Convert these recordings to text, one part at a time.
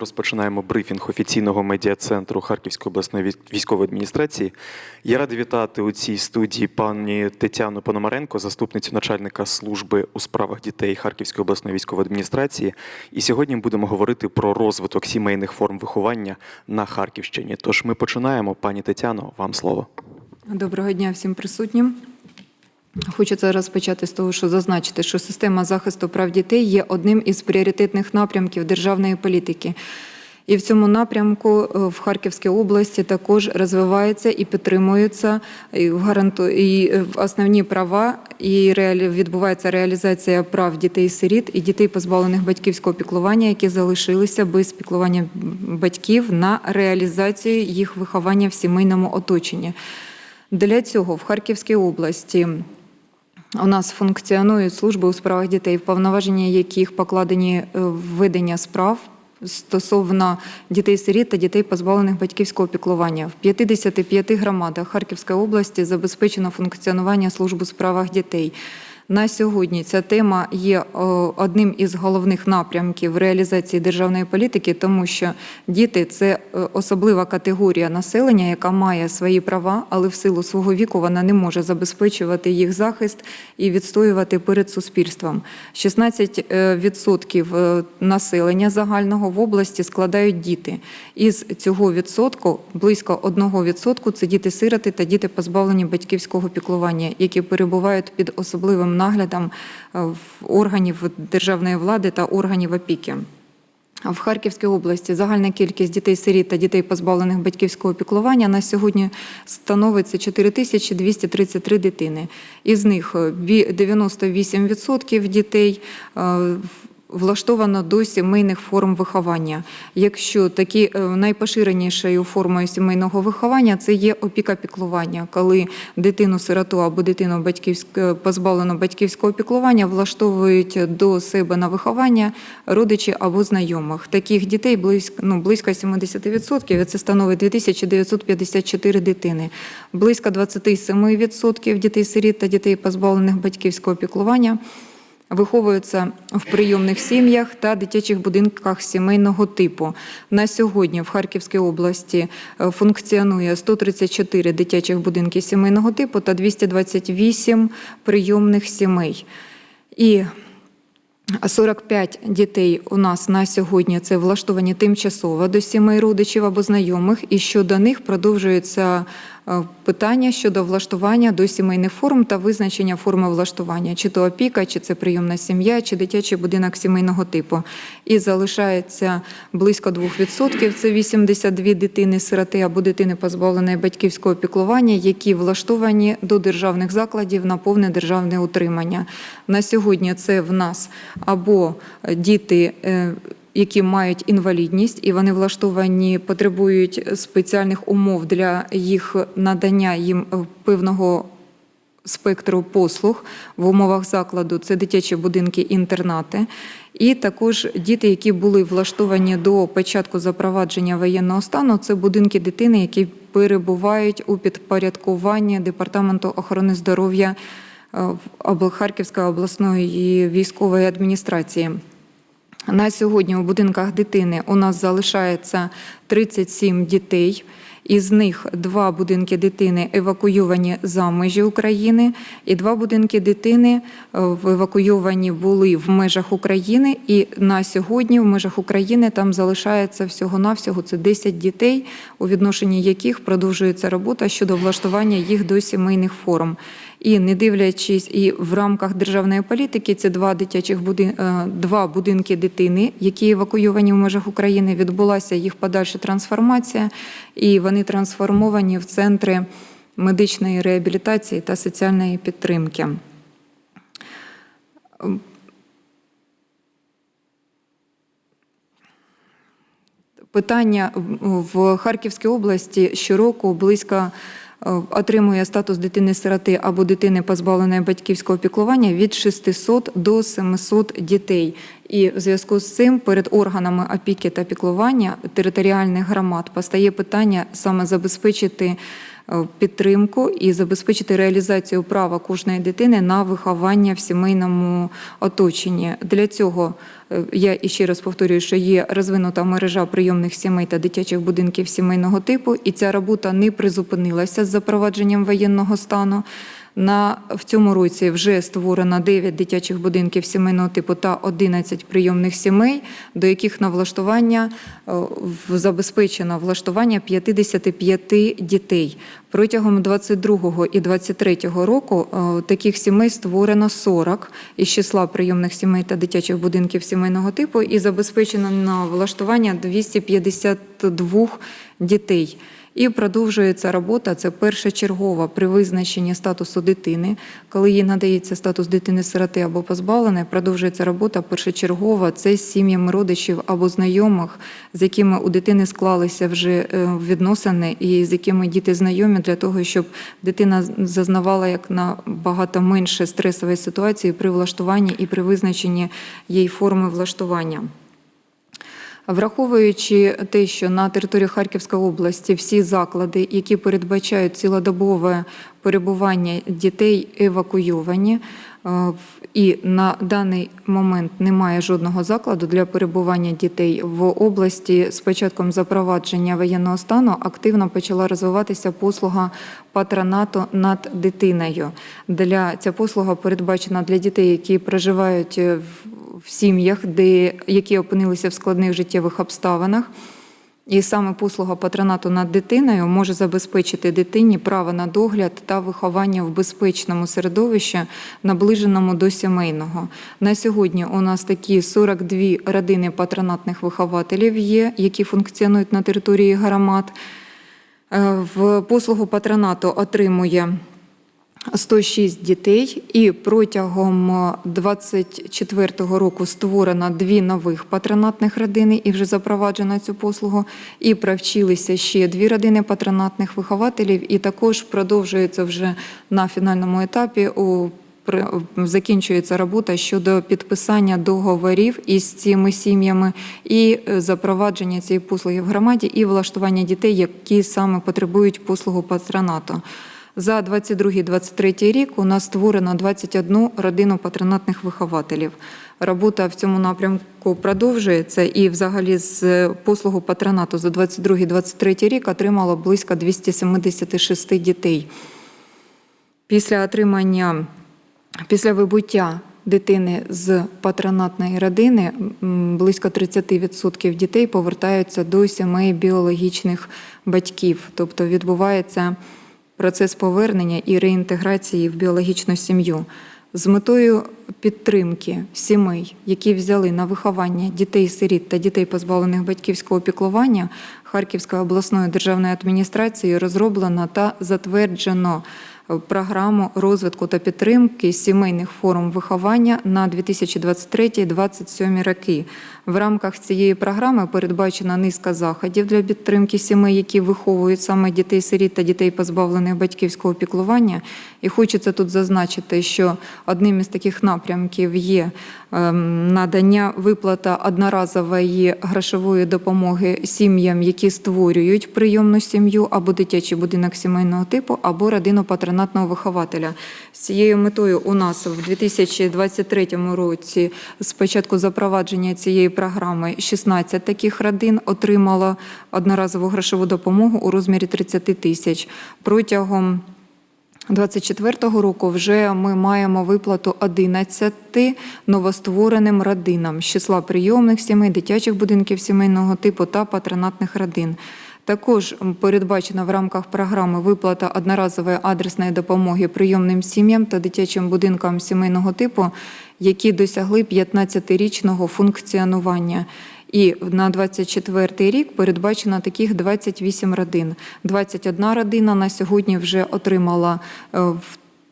розпочинаємо брифінг офіційного медіа-центру Харківської обласної військової адміністрації. Я радий вітати у цій студії пані Тетяну Пономаренко, заступницю начальника служби у справах дітей Харківської обласної військової адміністрації. І сьогодні будемо говорити про розвиток сімейних форм виховання на Харківщині. Тож ми починаємо. Пані Тетяно, вам слово. Доброго дня всім присутнім. Хочеться розпочати з того, що зазначити, що система захисту прав дітей є одним із пріоритетних напрямків державної політики. І в цьому напрямку е, в Харківській області також розвивається і підтримуються і гаранту і е, основні права, і реалі... відбувається реалізація прав дітей-сиріт і дітей, позбавлених батьківського піклування, які залишилися без піклування батьків на реалізацію їх виховання в сімейному оточенні. Для цього в Харківській області у нас функціонують служби у справах дітей, повноваження яких покладені е, введення справ стосовно дітей-сиріт та дітей, позбавлених батьківського піклування. В 55 громадах Харківської області забезпечено функціонування служб у справах дітей. На сьогодні ця тема є одним із головних напрямків реалізації державної політики, тому що діти це е, особлива категорія населення, яка має свої права, але в силу свого віку вона не може забезпечувати їх захист і відстоювати перед суспільством. 16% е, населення загального в області складають діти. Із цього відсотку близько 1% – це діти-сироти та діти, позбавлені батьківського піклування, які перебувають під особливим наглядом е, органів державної влади та органів опіки. В Харківській області загальна кількість дітей-сиріт та дітей, позбавлених батьківського піклування, на сьогодні становиться 4233 дитини. Із них е, ві- 98% дітей е, влаштовано до сімейних форм виховання. Якщо такі е, найпоширенішою формою сімейного виховання це є опіка піклування, коли дитину-сироту або дитину батьківськ- позбавлену батьківського піклування влаштовують до себе на виховання родичі або знайомих. Таких дітей близько, ну, близько 70%, це становить 2954 дитини. Близько 27% дітей-сиріт та дітей, позбавлених батьківського піклування, виховуються в прийомних сім'ях та дитячих будинках сімейного типу. На сьогодні в Харківській області е, функціонує 134 дитячих будинки сімейного типу та 228 прийомних сімей. І 45 дітей у нас на сьогодні це влаштовані тимчасово до сімей родичів або знайомих, і щодо них продовжується питання щодо влаштування до сімейних форм та визначення форми влаштування, чи то опіка, чи це прийомна сім'я, чи дитячий будинок сімейного типу. І залишається близько 2%, це 82 дитини сироти або дитини позбавленої батьківського піклування, які влаштовані до державних закладів на повне державне утримання. На сьогодні це в нас або діти. Які мають інвалідність, і вони влаштовані, потребують спеціальних умов для їх надання їм е, певного спектру послуг в умовах закладу. Це дитячі будинки, інтернати, і також діти, які були влаштовані до початку запровадження воєнного стану. Це будинки дитини, які перебувають у підпорядкуванні департаменту охорони здоров'я е, Харківської обласної військової адміністрації. На сьогодні у будинках дитини у нас залишається 37 дітей. Із них два будинки дитини евакуйовані за межі України, і два будинки дитини е, евакуйовані були в межах України. І на сьогодні в межах України там залишається всього-навсього це 10 дітей, у відношенні яких продовжується робота щодо влаштування їх до сімейних форм. І не дивлячись, і в рамках державної політики це два дитячих будин... е, два будинки дитини, які евакуйовані в межах України. Відбулася їх подальша трансформація, і вони трансформовані в центри медичної реабілітації та соціальної підтримки. Питання в Харківській області щороку близько отримує статус дитини-сироти або дитини, позбавленої батьківського піклування від 600 до 700 дітей. І в зв'язку з цим перед органами опіки та піклування територіальних громад постає питання саме забезпечити е, підтримку і забезпечити реалізацію права кожної дитини на виховання в сімейному оточенні. Для цього я я ще раз повторюю, що є розвинута мережа прийомних сімей та дитячих будинків сімейного типу, і ця робота не призупинилася з запровадженням воєнного стану. На в цьому році вже створено 9 дитячих будинків сімейного типу та 11 прийомних сімей, до яких на влаштування е, забезпечено влаштування 55 дітей. Протягом 22 і 23 року е, таких сімей створено 40 із числа прийомних сімей та дитячих будинків сімейного типу і забезпечено на влаштування 252 дітей. І продовжується робота. Це першочергова при визначенні статусу дитини, коли їй надається статус дитини-сироти або позбавленої, продовжується робота першочергова. Це з сім'ями родичів або знайомих, з якими у дитини склалися вже е, відносини, і з якими діти знайомі для того, щоб дитина зазнавала як набагато менше стресової ситуації при влаштуванні і при визначенні її форми влаштування. Враховуючи те, що на території Харківської області всі заклади, які передбачають цілодобове перебування дітей, евакуйовані, і на даний момент немає жодного закладу для перебування дітей в області. З початком запровадження воєнного стану активно почала розвиватися послуга патронату над дитиною. Для ця послуга передбачена для дітей, які проживають е, в сім'ях, де які опинилися в складних життєвих обставинах. І саме послуга патронату над дитиною може забезпечити дитині право на догляд та виховання в безпечному середовищі, наближеному до сімейного. На сьогодні у нас такі 42 родини патронатних вихователів є, які функціонують на території громад. Е, В послугу патронату отримує 106 дітей, і протягом 24 року створено дві нових патронатних родини і вже запроваджено цю послугу. І провчилися ще дві родини патронатних вихователів, і також продовжується вже на фінальному етапі у закінчується робота щодо підписання договорів із цими сім'ями і е, запровадження цієї послуги в громаді і влаштування дітей, які саме потребують послугу патронату. За 22-23 рік у нас створено 21 родину патронатних вихователів. Робота в цьому напрямку продовжується, і взагалі з послугу патронату за 22-23 рік отримало близько 276 дітей. Після отримання, після вибуття дитини з патронатної родини близько 30% дітей повертаються до сімей біологічних батьків, тобто відбувається процес повернення і реінтеграції в біологічну сім'ю. З метою підтримки сімей, які взяли на виховання дітей-сиріт та дітей, позбавлених батьківського піклування, Харківською обласною державною адміністрацією розроблено та затверджено програму розвитку та підтримки сімейних форм виховання на 2023-2027 роки. В рамках цієї програми передбачена низка заходів для підтримки сімей, які виховують саме дітей-сиріт та дітей, позбавлених батьківського піклування. І хочеться тут зазначити, що одним із таких напрямків є ем, надання виплата одноразової грошової допомоги сім'ям, які створюють прийомну сім'ю або дитячий будинок сімейного типу, або родину патронатного вихователя. З цією метою у нас в 2023 році з початку запровадження цієї програми 16 таких родин отримало одноразову грошову допомогу у розмірі 30 тисяч. Протягом 24-го року вже ми маємо виплату 11 новоствореним родинам з числа прийомних сімей, дитячих будинків сімейного типу та патронатних родин. Також передбачена в рамках програми виплата одноразової адресної допомоги прийомним сім'ям та дитячим будинкам сімейного типу, які досягли 15-річного функціонування. І на 24 рік передбачено таких 28 родин. 21 родина на сьогодні вже отримала е,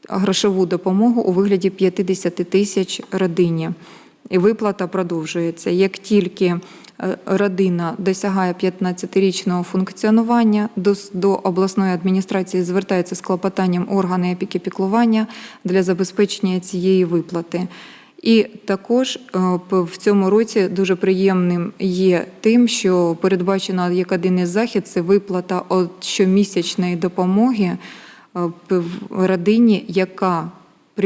грошову допомогу у вигляді 50 тисяч родині. І виплата продовжується. Як тільки е, родина досягає 15-річного функціонування, до, до обласної адміністрації звертається з клопотанням органи опіки піклування для забезпечення цієї виплати. І також е, в цьому році дуже приємним є тим, що передбачено як один із захід це виплата от щомісячної допомоги е, в родині, яка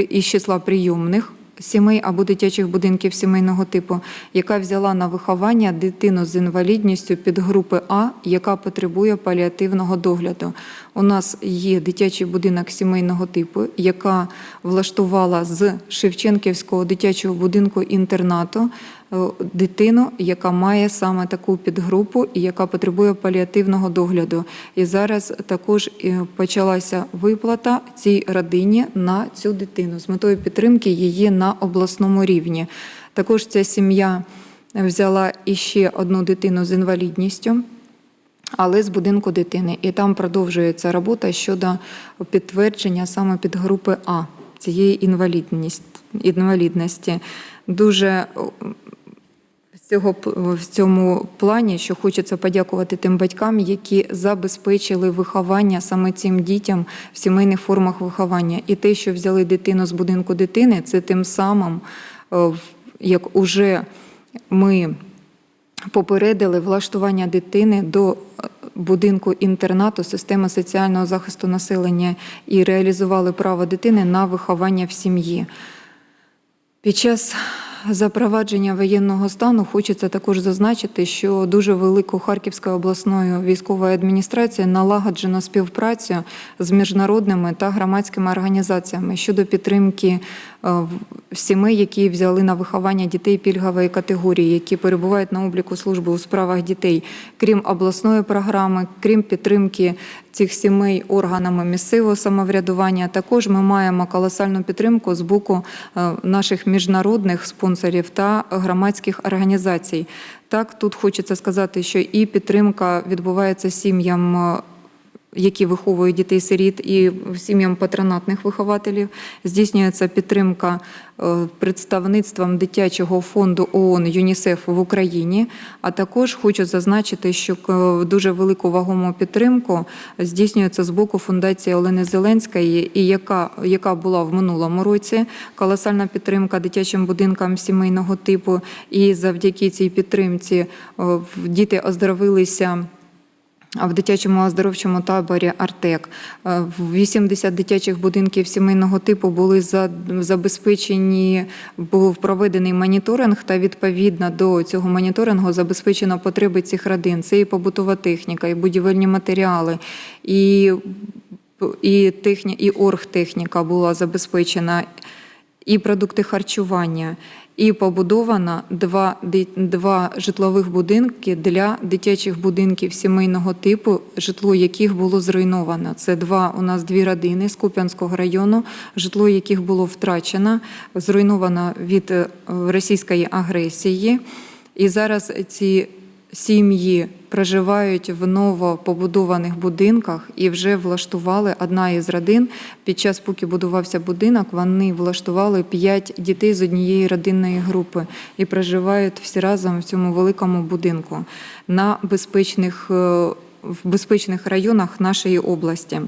із числа прийомних сімей або дитячих будинків сімейного типу, яка взяла на виховання дитину з інвалідністю під групи А, яка потребує паліативного догляду. У нас є дитячий будинок сімейного типу, яка влаштувала з Шевченківського дитячого будинку інтернату дитину, яка має саме таку підгрупу і яка потребує паліативного догляду. І зараз також е, почалася виплата цій родині на цю дитину з метою підтримки її на обласному рівні. Також ця сім'я взяла іще одну дитину з інвалідністю. Але з будинку дитини, і там продовжується робота щодо підтвердження саме підгрупи А цієї інвалідності. Дуже цього в цьому плані, що хочеться подякувати тим батькам, які забезпечили виховання саме цим дітям в сімейних формах виховання. І те, що взяли дитину з будинку дитини, це тим самим, е, як уже ми попередили влаштування дитини до е, будинку інтернату системи соціального захисту населення і реалізували право дитини на виховання в сім'ї. Під час запровадження воєнного стану хочеться також зазначити, що дуже велику Харківською обласною військовою адміністрацією налагоджено співпрацю з міжнародними та громадськими організаціями щодо підтримки е, сімей, які взяли на виховання дітей пільгової категорії, які перебувають на обліку служби у справах дітей, крім обласної програми, крім підтримки цих сімей органами місцевого самоврядування. Також ми маємо колосальну підтримку з боку е, наших міжнародних спонсорів та громадських організацій. Так, тут хочеться сказати, що і підтримка відбувається сім'ям. Які виховують дітей-сиріт і сім'ям патронатних вихователів, здійснюється підтримка е, представництвом дитячого фонду ООН ЮНІСЕФ в Україні. А також хочу зазначити, що дуже велику вагому підтримку здійснюється з боку фундації Олени Зеленської, і яка, яка була в минулому році колосальна підтримка дитячим будинкам сімейного типу. І завдяки цій підтримці е, діти оздоровилися. В дитячому оздоровчому таборі Артек Е, в 80 дитячих будинків сімейного типу були забезпечені, був проведений моніторинг, та відповідно до цього моніторингу забезпечено потреби цих родин. Це і побутова техніка, і будівельні матеріали, і, і, техні, і оргтехніка була забезпечена, і продукти харчування. І побудовано два, два житлових будинки для дитячих будинків сімейного типу, житло яких було зруйновано. Це два у нас дві родини з Куп'янського району, житло яких було втрачено, зруйновано від е, російської агресії. І зараз ці сім'ї проживають в новопобудованих будинках і вже влаштували одна із родин. Під час, поки будувався будинок, вони влаштували п'ять дітей з однієї родинної групи і проживають всі разом в цьому великому будинку на безпечних, е, в безпечних районах нашої області.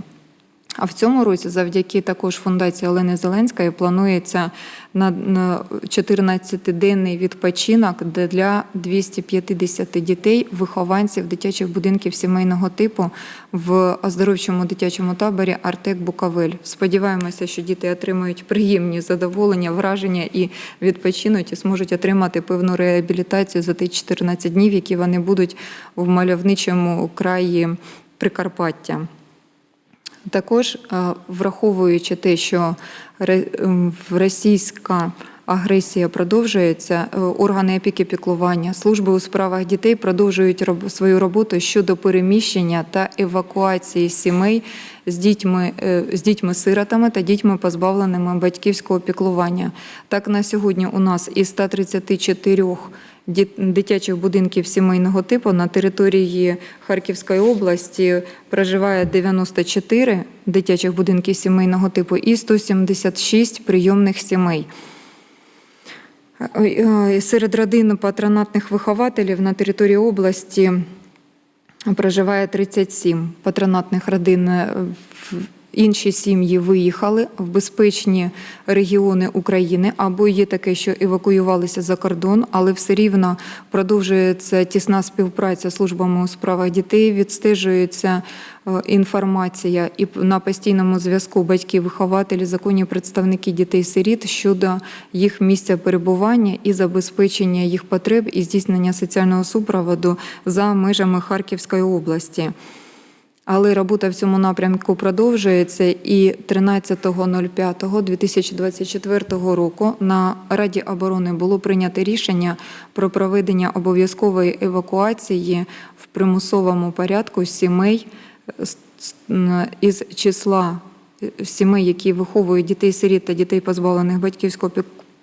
А в цьому році, завдяки також фундації Олени Зеленської, планується на на 14-денний відпочинок для 250 дітей, вихованців дитячих будинків сімейного типу в оздоровчому дитячому таборі Артек Буковель. Сподіваємося, що діти отримають приємні задоволення, враження і відпочинуть, і зможуть отримати певну реабілітацію за ті 14 днів, які вони будуть в мальовничому краї Прикарпаття. Також е, враховуючи те, що російська агресія продовжується, е, органи опіки піклування, служби у справах дітей продовжують свою роботу щодо переміщення та евакуації сімей з дітьми, е, з дітьми-сиротами та дітьми, позбавленими батьківського піклування. Так на сьогодні у нас із 134 діт- дитячих будинків сімейного типу на території Харківської області проживає 94 дитячих будинків сімейного типу і 176 прийомних сімей. Е, Серед родин патронатних вихователів на території області проживає 37 патронатних родин. Інші сім'ї виїхали в безпечні регіони України, або є таке, що евакуювалися за кордон, але все рівно продовжується тісна співпраця з службами у справах дітей, відстежується е, інформація і на постійному зв'язку батьки, вихователі, законні представники дітей-сиріт щодо їх місця перебування і забезпечення їх потреб і здійснення соціального супроводу за межами Харківської області. Але робота в цьому напрямку продовжується, і 13.05.2024 року на Раді оборони було прийнято рішення про проведення обов'язкової евакуації в примусовому порядку сімей із числа е, сімей, які виховують дітей-сиріт та дітей, позбавлених батьківського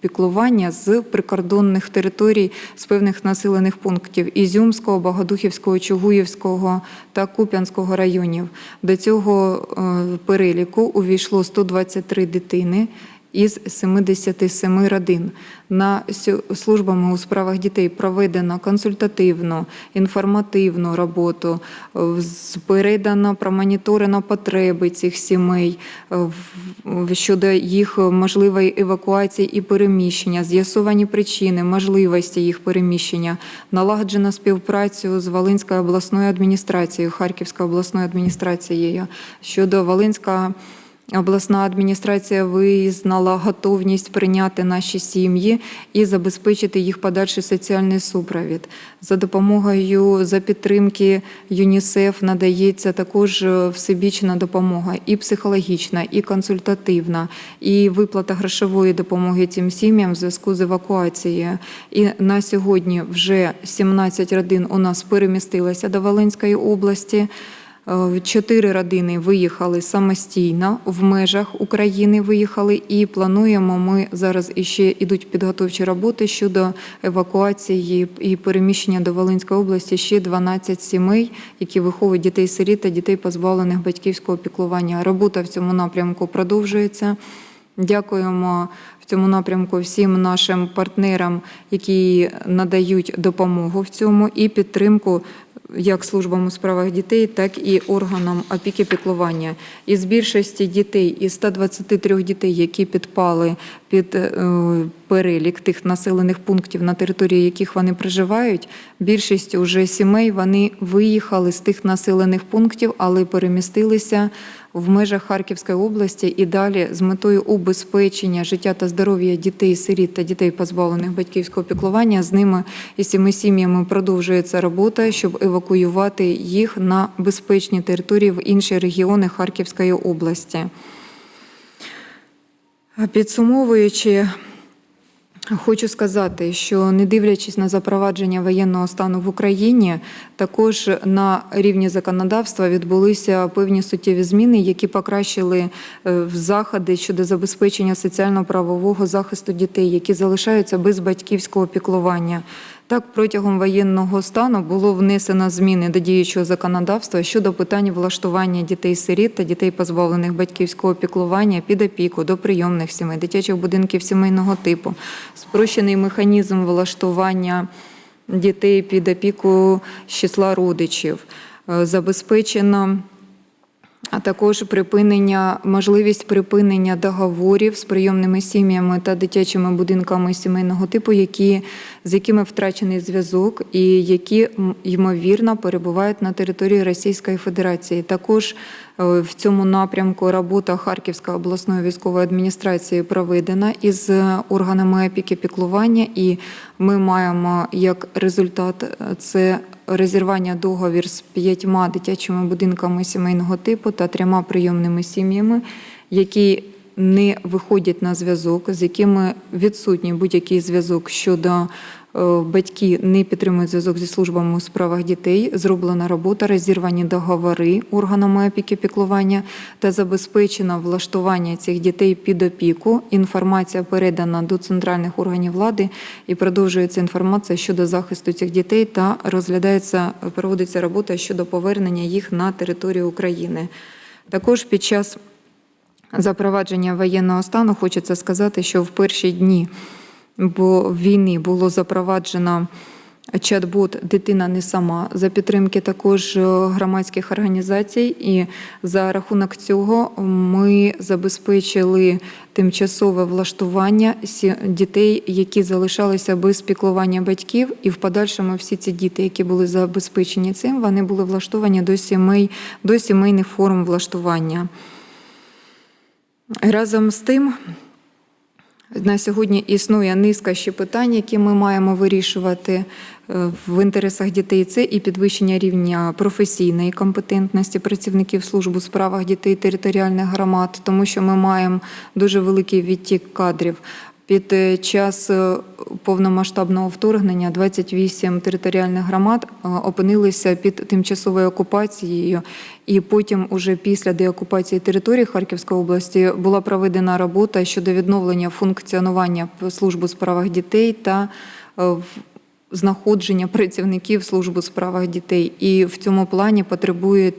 піклування з прикордонних територій з певних населених пунктів Ізюмського, Багадухівського, Чугуївського та Куп'янського районів. До цього е, переліку увійшло 123 дитини із 77 родин. На службами у справах дітей проведено консультативну, інформативну роботу, передано, промоніторено потреби цих сімей щодо їх можливої евакуації і переміщення, з'ясовані причини, можливості їх переміщення, налагоджено співпрацю з Волинською обласною адміністрацією, Харківською обласною адміністрацією щодо Волинська Обласна адміністрація визнала готовність прийняти наші сім'ї і забезпечити їх подальший соціальний супровід. За допомогою за підтримки ЮНІСЕФ надається також е, всебічна допомога і психологічна, і консультативна, і виплата грошової допомоги цим сім'ям в зв'язку з евакуацією. І на сьогодні вже 17 родин у нас перемістилися до Волинської області. Е, Чотири родини виїхали самостійно в межах України. Виїхали і плануємо. Ми зараз іще ідуть підготовчі роботи щодо евакуації і переміщення до Волинської області ще 12 сімей, які виховують дітей сиріт та дітей, позбавлених батьківського піклування. Робота в цьому напрямку продовжується. Дякуємо в цьому напрямку всім нашим партнерам, які надають допомогу в цьому і підтримку як службам у справах дітей, так і органам опіки піклування. Із більшості дітей, із 123 дітей, які підпали під е, перелік тих населених пунктів, на території яких вони проживають, більшість уже сімей вони виїхали з тих населених пунктів, але перемістилися в межах Харківської області і далі з метою убезпечення життя та здоров'я дітей, сиріт та дітей, позбавлених батьківського піклування, з ними і цими сім'ями продовжується робота, щоб евакуювати їх на безпечні території в інші регіони Харківської області. Підсумовуючи, Хочу сказати, що не дивлячись на запровадження воєнного стану в Україні, також на рівні законодавства відбулися певні суттєві зміни, які покращили е, заходи щодо забезпечення соціально-правового захисту дітей, які залишаються без батьківського піклування. Так, протягом воєнного стану було внесено зміни до діючого законодавства щодо питань влаштування дітей-сиріт та дітей, позбавлених батьківського піклування під опіку до прийомних сімей, дитячих будинків сімейного типу, спрощений механізм влаштування дітей під опіку з числа родичів, Е, забезпечено а також припинення, можливість припинення договорів з прийомними сім'ями та дитячими будинками сімейного типу, які, з якими втрачений зв'язок і які ймовірно перебувають на території Російської Федерації. Також е, в цьому напрямку робота Харківської обласної військової адміністрації проведена із органами опіки піклування, і ми маємо як результат е, це розірвання договір з п'ятьма дитячими будинками сімейного типу та трьома прийомними сім'ями, які не виходять на зв'язок, з якими відсутній будь-який зв'язок щодо батьки не підтримують зв'язок зі службами у справах дітей. Зроблена робота, розірвані договори органами опіки піклування та забезпечено влаштування цих дітей під опіку. Інформація передана до центральних органів влади і продовжується інформація щодо захисту цих дітей та розглядається, проводиться робота щодо повернення їх на територію України. Також під час запровадження воєнного стану хочеться сказати, що в перші дні бо війни було запроваджено чат-бот Дитина не сама за підтримки також е, громадських організацій. І за рахунок цього ми забезпечили тимчасове влаштування дітей, які залишалися без піклування батьків, і в подальшому всі ці діти, які були забезпечені цим, вони були влаштовані до сімей, до сімейних форм влаштування. Разом з тим, на сьогодні існує низка ще питань, які ми маємо вирішувати е, в інтересах дітей. Це і підвищення рівня професійної компетентності працівників служб у справах дітей територіальних громад, тому що ми маємо дуже великий відтік кадрів. Під е, час е, повномасштабного вторгнення 28 територіальних громад е, опинилися під тимчасовою окупацією, і потім, уже після деокупації території Харківської області, була проведена робота щодо відновлення функціонування служби справах дітей та знаходження працівників служби справах дітей. І в цьому плані потребує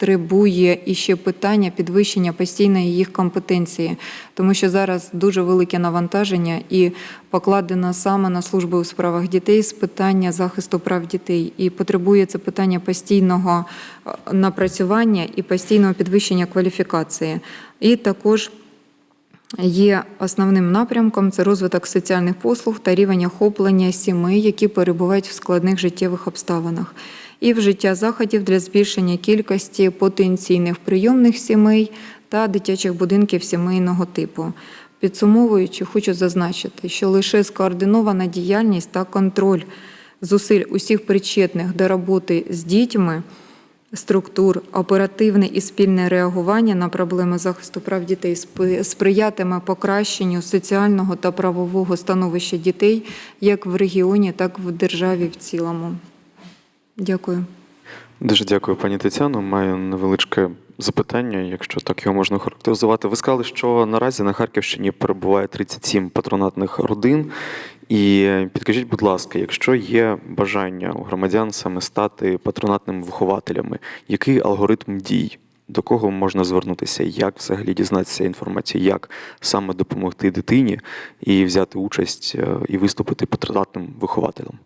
потребує іще питання підвищення постійної їх компетенції, тому що зараз дуже велике навантаження і покладено саме на службу у справах дітей з питання захисту прав дітей. І потребує це питання постійного е, напрацювання і постійного підвищення кваліфікації. І також Є основним напрямком це розвиток соціальних послуг та рівень охоплення сімей, які перебувають в складних життєвих обставинах, і вжиття заходів для збільшення кількості потенційних прийомних сімей та дитячих будинків сімейного типу. Підсумовуючи, хочу зазначити, що лише скоординована діяльність та контроль зусиль усіх причетних до роботи з дітьми структур, оперативне і спільне реагування на проблеми захисту прав дітей сприятиме покращенню соціального та правового становища дітей як в регіоні, так і в державі в цілому. Дякую. Дуже дякую, пані Тетяно. Маю невеличке запитання, якщо так його можна характеризувати. Ви сказали, що наразі на Харківщині перебуває 37 патронатних родин. І підкажіть, будь ласка, якщо є бажання у громадян саме стати патронатними вихователями, який алгоритм дій? До кого можна звернутися, як взагалі дізнатися інформацію, як саме допомогти дитині і взяти участь е, і виступити патронатним вихователем?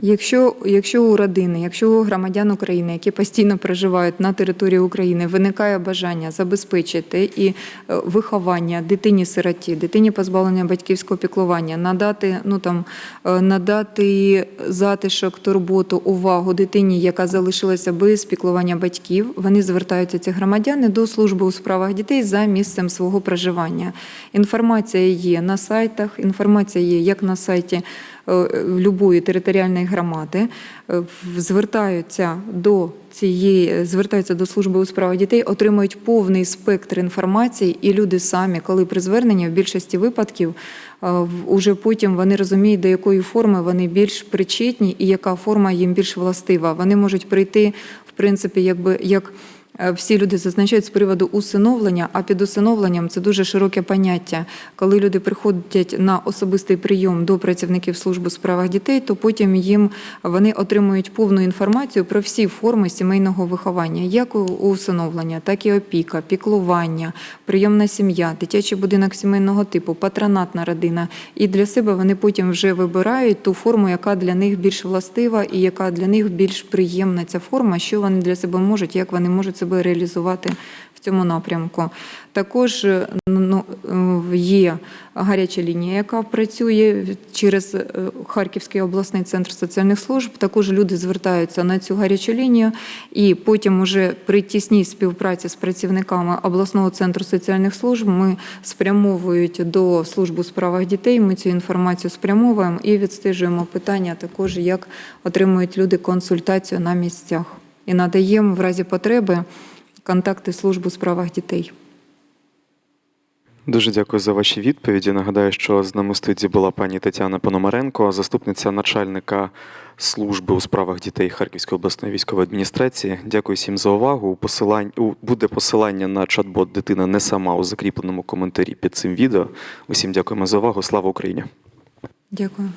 Якщо, якщо у родини, якщо у громадян України, які постійно проживають на території України, виникає бажання забезпечити і е, виховання дитині-сироті, дитині позбавлення батьківського піклування, надати, ну там е, надати затишок, турботу, увагу дитині, яка залишилася без піклування батьків, вони звертаються ці громадяни до служби у справах дітей за місцем свого проживання. Інформація є на сайтах, інформація є як на сайті любої територіальної громади, е, звертаються до цієї, звертаються до служби у справах дітей, отримують повний спектр інформації, і люди самі, коли при зверненні в більшості випадків, е, уже потім вони розуміють, до якої форми вони більш причетні і яка форма їм більш властива. Вони можуть прийти, в принципі, якби як. Е, Всі люди зазначають з приводу усиновлення, а під усиновленням це дуже широке поняття. Коли люди приходять на особистий прийом до працівників служби у справах дітей, то потім їм вони отримують повну інформацію про всі форми сімейного виховання, як усиновлення, так і опіка, піклування, прийомна сім'я, дитячий будинок сімейного типу, патронатна родина. І для себе вони потім вже вибирають ту форму, яка для них більш властива і яка для них більш приємна ця форма, що вони для себе можуть, як вони можуть себе реалізувати в цьому напрямку. Також е, ну, е, є гаряча лінія, яка працює через е, Харківський обласний центр соціальних служб. Також люди звертаються на цю гарячу лінію, і потім, уже при тісній співпраці з працівниками обласного центру соціальних служб, ми спрямовують до служби у справах дітей. Ми цю інформацію спрямовуємо і відстежуємо питання, також як отримують люди консультацію на місцях і надаємо в разі потреби контакти служби у справах дітей. Дуже дякую за ваші відповіді. Нагадаю, що з нами в студії була пані Тетяна Пономаренко, заступниця начальника служби у справах дітей Харківської обласної військової адміністрації. Дякую всім за увагу. У посилань буде посилання на чат-бот Дитина не сама у закріпленому коментарі під цим відео. Усім дякуємо за увагу. Слава Україні! Дякую.